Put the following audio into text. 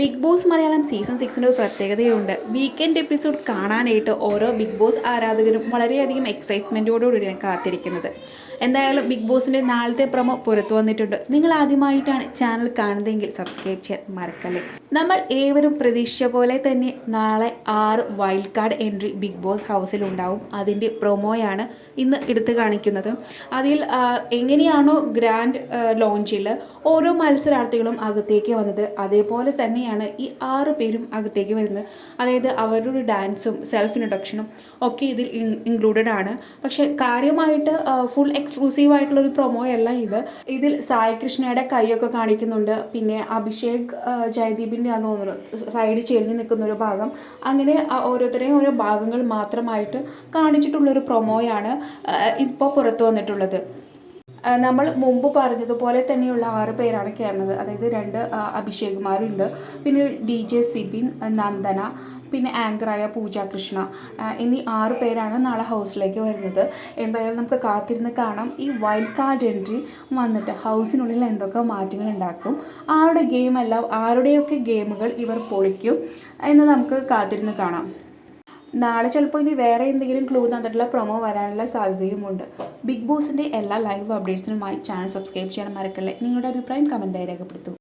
Big boss Malayalam season സിക്സിന്റെ ഒരു പ്രത്യേകതയുണ്ട്. വീക്കെൻഡ് എപ്പിസോഡ് കാണാനായിട്ട് ഓരോ ബിഗ് ബോസ് ആരാധകരും വളരെയധികം എക്സൈറ്റ്മെന്റോടുകൂടിയാണ് കാത്തിരിക്കുന്നത്. എന്തായാലും ബിഗ് ബോസിന്റെ നാളത്തെ പ്രമോ പുറത്തു വന്നിട്ടുണ്ട്. നിങ്ങൾ ആദ്യമായിട്ടാണ് ചാനൽ കാണുന്നതെങ്കിൽ സബ്സ്ക്രൈബ് ചെയ്യാൻ മറക്കല്ലേ. നമ്മൾ ഏവരും പ്രതീക്ഷിച്ച പോലെ തന്നെ നാളെ ആറ് wild card entry big boss ഹൗസിൽ ഉണ്ടാവും. അതിന്റെ പ്രൊമോയാണ് ഇന്ന് എടുത്തു കാണിക്കുന്നത്. അതിൽ എങ്ങനെയാണോ ഗ്രാൻഡ് ലോഞ്ചിൽ ഓരോ മത്സരാർത്ഥികളും അകത്തേക്ക് വന്നത്. അതേപോലെ തന്നെയാണ് ഈ ആറ് പേരും അകത്തേക്ക് വരുന്നത്. അതായത് അവരുടെ ഡാൻസും സെൽഫ് ഇൻട്രൊഡക്ഷനും ഒക്കെ ഇതിൽ ഇൻക്ലൂഡഡ് ആണ്. പക്ഷെ കാര്യമായിട്ട് ഫുൾ എക്സ്ക്ലൂസീവ് ആയിട്ടുള്ള ഒരു പ്രൊമോ അല്ല ഇത്. ഇതിൽ സായി കൃഷ്ണയുടെ കൈയൊക്കെ കാണിക്കുന്നുണ്ട്. പിന്നെ അഭിഷേക് ആ, ജയദീപിന്റെ ആണെന്ന് തോന്നുന്നു സൈഡിൽ ചെരിഞ്ഞ് നിൽക്കുന്ന ഒരു ഭാഗം. അങ്ങനെ ഓരോരുത്തരെയും ഓരോ ഭാഗങ്ങൾ മാത്രമായിട്ട് കാണിച്ചിട്ടുള്ളൊരു പ്രൊമോയാണ് ഇപ്പോൾ പുറത്തു വന്നിട്ടുള്ളത്. നമ്മൾ മുമ്പ് പറഞ്ഞതുപോലെ തന്നെയുള്ള ആറ് പേരാണ് കയറുന്നത്. അതായത് രണ്ട് അഭിഷേക്മാരുണ്ട്. പിന്നെ ഡി ജെ സിബിൻ നന്ദന പിന്നെ ആങ്കറായ പൂജ കൃഷ്ണ എന്നീ ആറ് പേരാണ് നാളെ ഹൗസിലേക്ക് വരുന്നത്. എന്തായാലും നമുക്ക് കാത്തിരുന്ന് കാണാം. ഈ വൈൽഡ് കാർഡ് എൻട്രി വന്നിട്ട് ഹൗസിനുള്ളിൽ എന്തൊക്കെ മാറ്റങ്ങൾ ഉണ്ടാക്കും ആരുടെ ഗെയിമല്ല ആരുടെയൊക്കെ ഗെയിമുകൾ ഇവർ പൊളിക്കും എന്ന് നമുക്ക് കാത്തിരുന്ന് കാണാം. നാളെ ചിലപ്പോൾ ഇനി വേറെ എന്തെങ്കിലും ക്ലൂ തന്നിട്ടുള്ള പ്രൊമോ വരാനുള്ള സാധ്യതയുമുണ്ട്. ബിഗ് ബോസിന്റെ എല്ലാ ലൈവ് അപ്ഡേറ്റ്സിനുമായി ചാനൽ സബ്സ്ക്രൈബ് ചെയ്യാൻ മറക്കല്ലേ. നിങ്ങളുടെ അഭിപ്രായം കമന്റായി രേഖപ്പെടുത്തൂ.